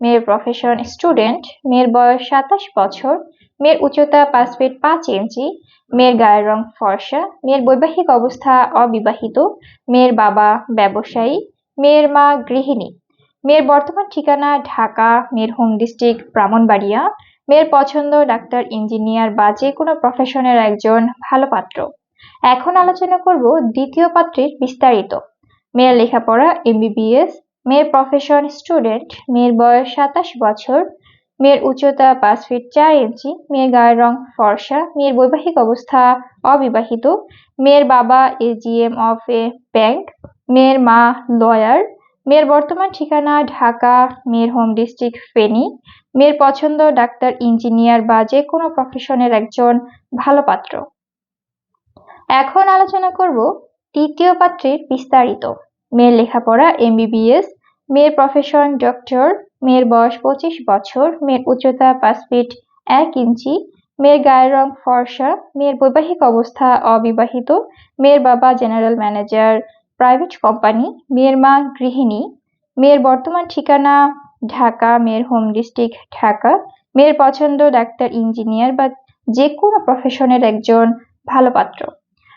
মেয়ের profession student মেয়ের বয়স সাতাশ বছর, মেয়ের উচ্চতা পাঁচ ফিট পাঁচ ইঞ্চি, মেয়ের গায়ের রং ফর্সা, মেয়ের বৈবাহিক অবস্থা অবিবাহিত, মেয়ের বাবা ব্যবসায়ী, মেয়ের মা গৃহিণী, মেয়ের বর্তমান ঠিকানা ঢাকা, মেয়ের হোম ডিস্ট্রিক্ট ব্রাহ্মণবাড়িয়া, মেয়ের পছন্দ ডাক্তার ইঞ্জিনিয়ার বা যে কোনো প্রফেশনের একজন ভালো পাত্র। এখন আলোচনা করব দ্বিতীয় পাত্রের বিস্তারিত। মেয়ের লেখাপড়া এমবিবিএস মেয়ের প্রফেশন স্টুডেন্ট মেয়ের বয়স সাতাশ বছর, মেয়ের উচ্চতা পাঁচ ফিট চার ইঞ্চি মেয়ের গায়ের রং ফর্সা, মেয়ের বৈবাহিক অবস্থা অবিবাহিত, মেয়ের বাবা এজিএম অফ এ ব্যাংক মেয়ের মা লয়ার মেয়ের বর্তমান ঠিকানা ঢাকা, মেয়ের হোম ডিস্ট্রিক্ট ফেনী, মেয়ের পছন্দ ডাক্তার ইঞ্জিনিয়ার বা যে কোনো প্রফেশনের একজন ভালো পাত্র। এখন আলোচনা করব তৃতীয় পাত্রের বিস্তারিত। মেয়ের লেখাপড়া এমবিবিএস মেয়ের প্রফেশন ডক্টর মেয়ের বয়স পঁচিশ বছর, মেয়ের উচ্চতা পাঁচ ফিট এক ইঞ্চি, মেয়ের গায়ের রং ফর্সা, মেয়ের বৈবাহিক অবস্থা অবিবাহিত, মেয়ের বাবা জেনারেল ম্যানেজার প্রাইভেট কোম্পানি মেয়ের মা গৃহিণী, মেয়ের বর্তমান ঠিকানা ঢাকা, মেয়ের হোম ডিস্ট্রিক্ট ঢাকা, মেয়ের পছন্দ ডাক্তার ইঞ্জিনিয়ার বা যে কোনো প্রফেশনের একজন ভালো পাত্র।